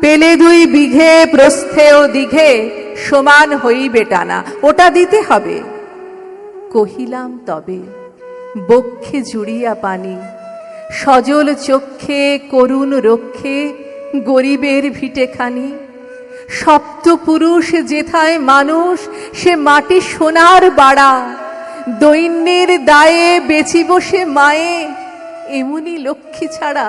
পেলে দুই বিঘে প্রস্থে ও দিঘে, সমান হইবে টানা, ওটা দিতে হবে। কহিলাম, তবে বক্ষে জুড়িয়া পানি, সজল চক্ষে করুণ রক্ষে, গরিবের ভিটেখানি সপ্তপুরুষ যেথায় মানুষ, সে মাটি সোনার বাড়া। দৈন্যের দায়ে বেচি বসে মায়ে, এমনি লক্ষ্মী ছাড়া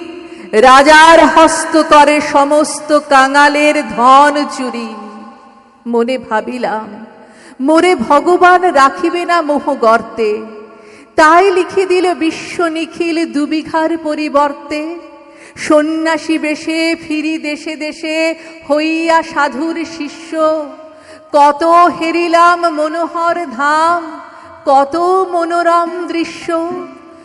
রাজার হস্ত করে সমস্ত কাঙালের ধন চুরি। মনে ভাবিলাম, মোরে ভগবান রাখিবে না মোহ গর্তে। তাই লিখে দিল বিশ্ব নিখিল দুবিঘার পরিবর্তে। সন্ন্যাসী বেশে ফিরি দেশে দেশে হইয়া সাধুর শিষ্য। কত হেরিলাম মনোহর ধাম, কত মনোরম দৃশ্য।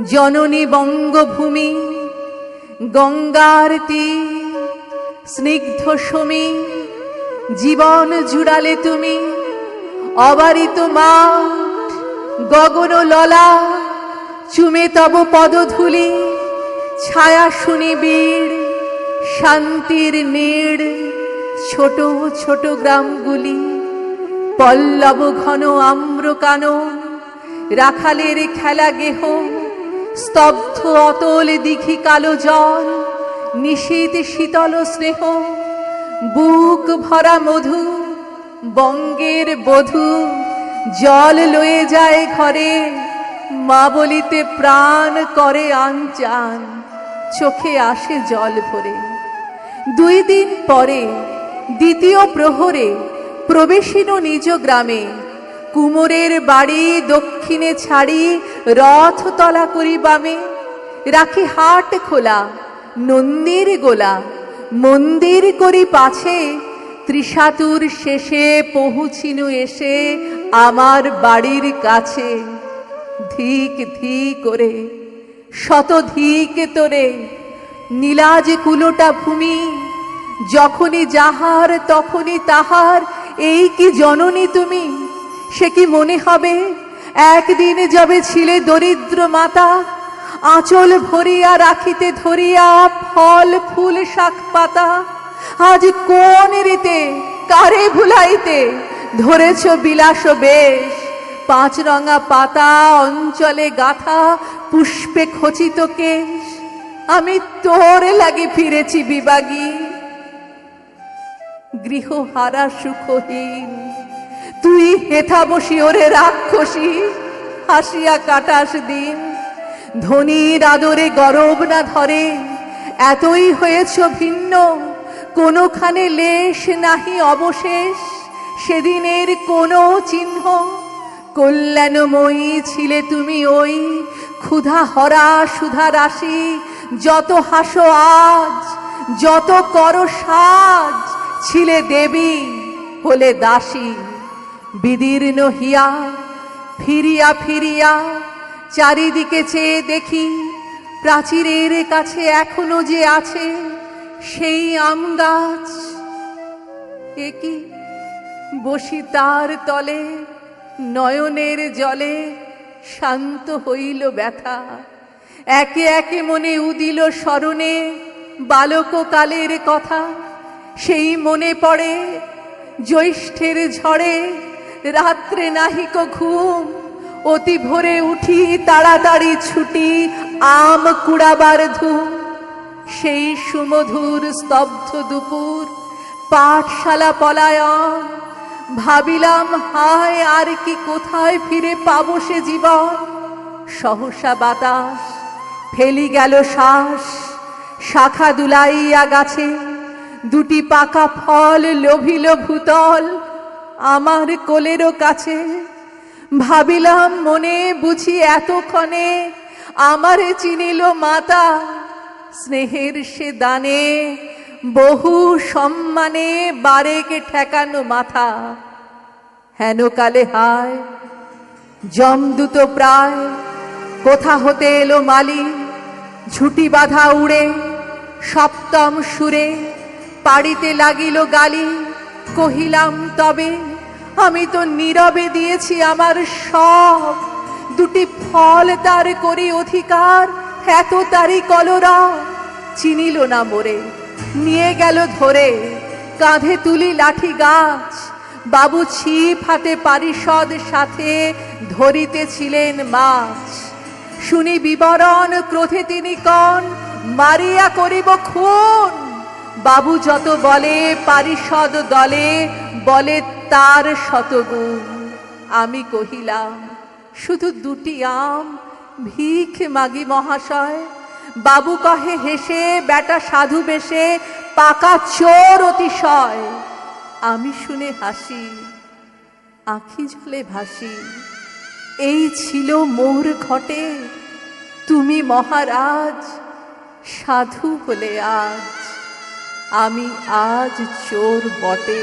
জননী বঙ্গভূমি, গঙ্গার তীর, স্নিগ্ধ সমী, জীবন জুড়ালে তুমি, অবারিত মাঠ, গগন ললা, চুমে তব পদধূলি, ছায়া শুনি বীর, শান্তির নীড়, ছোট ছোট গ্রামগুলি, পল্লব ঘন আম্র কানো রাখালের খেলা গেহ স্তব্ধ অতল দিঘি কালো জল নিশীত শীতল স্নেহ, বুক ভরা মধু, বঙ্গের বধূ, জল লয়ে যায় ঘরে মা বলিতে প্রাণ করে আনচান চোখে আসে জল ভরে। দুই দিন পরে দ্বিতীয় প্রহরে প্রবেশিন নিজ গ্রামে কুমোরের বাড়ি দক্ষিণে ছাড়ি রথ তলা করি বামে, রাখি হাট খোলা, নন্দীর গোলা, মন্দির করি পাছে, ত্রিশাতুর শেষে পৌঁছিনু এসে আমার বাড়ির কাছে। ধিক ধি করে, শত ধিক তোরে, নীলাজ কুলোটা ভূমি, যখনই যাহার তখনই তাহার, এই কি জননী তুমি? সে কি মনে হবে? একদিন যাবে ছিলে দরিদ্র মাতা, আঁচল ভরিয়া রাখিতে ধরিয়া ফল, ফুল, শাক পাতা। আজ কোন রীতে, কারে ভুলাইতে? ধরেছ বিলাস বেশ, পাঁচ রঙা পাতা, অঞ্চলে গাথা, পুষ্পে খচিত কেশ। আমি তোর লাগে ফিরেছি বিবাগী। গৃহহারা সুখহীন। তুই হেথা বসি ওরে রাক্ষসী, হাসিয়া কাটাস দিন। ধনির আদরে গরব না ধরে, এতই হয়েছ ভিন্ন। কোনোখানে লেশ নাহি অবশেষ, সেদিনের কোনো চিহ্ন। কল্যাণময়ী ছিলে তুমি ওই ক্ষুধা হরা সুধা রাশি, যত হাসো আজ, যত কর সাজ, ছিলে দেবী হলে দাসী। বিদীর্ণ হিয়া, ফিরিয়া ফিরিয়া, চারিদিকে চেয়ে দেখি প্রাচীরের কাছে এখনও যে আছে সেই আম গাছ। এ কি? বসি তার তলে, নয়নের জলে শান্ত হইল ব্যথা। একে একে মনে উদিল স্মরণে বালককালের কথা। সেই মনে পড়ে জ্যৈষ্ঠের ঝড়ে রাত্রে নাহিক ঘুম। অতি ভোরে উঠি তাড়াতাড়ি ছুটি আম কুড়াবার ধুম সেই সুমধুর স্তব্ধ দুপুর, পাঠশালা পলায়ন। ভাবিলাম, হায়, আর কি কোথায় ফিরে পাবো সে জীবন? সহসা বাতাস, ফেলি গেল শ্বাস। শাখা দুলাইয়া গাছে, দুটি পাকা ফল লোভিল ভূতল। আমার কোলেরও কাছে। ভাবিলাম মনে বুঝি এতক্ষণে আমারে চিনিল মাতা। স্নেহের সে দানে বহু সম্মানে বারেকে ঠেকানো মাথা। হেন কালে হায় জমদূত প্রায়, কোথা হতে এলো মালি? ঝুটি বাঁধা উড়ে, সপ্তম সুরে পাড়িতে লাগিল গালি। কহিলাম, তবে আমি তো নীরবে দিয়েছি আমার সব। দুটি ফল তার করি অধিকার, এত তারি কলরা। চিনিল না মোরে, নিয়ে গেল ধরে, কাঁধে তুলি লাঠি গাছ। বাবু ছিপ হাতে পারিষদ সাথে ধরিতেছিলেন মাছ। শুনি বিবরণ, ক্রোধে তিনি কন, মারিয়া করিব খুন। বাবু যত বলে পারিষদ দলে, বলে তার শতগুণ। আমি কহিলাম, শুধু দুটি আম, ভিখ মাগি মহাশয়। বাবু কহে, হেসে বেটা সাধু বেশে পাকা চোর অতিশয়। আমি শুনে হাসি, আখি জলে ভাসি, এই ছিল মোর ঘটে, তুমি মহারাজ সাধু হলে আজ। আমি আজ চোর বটে।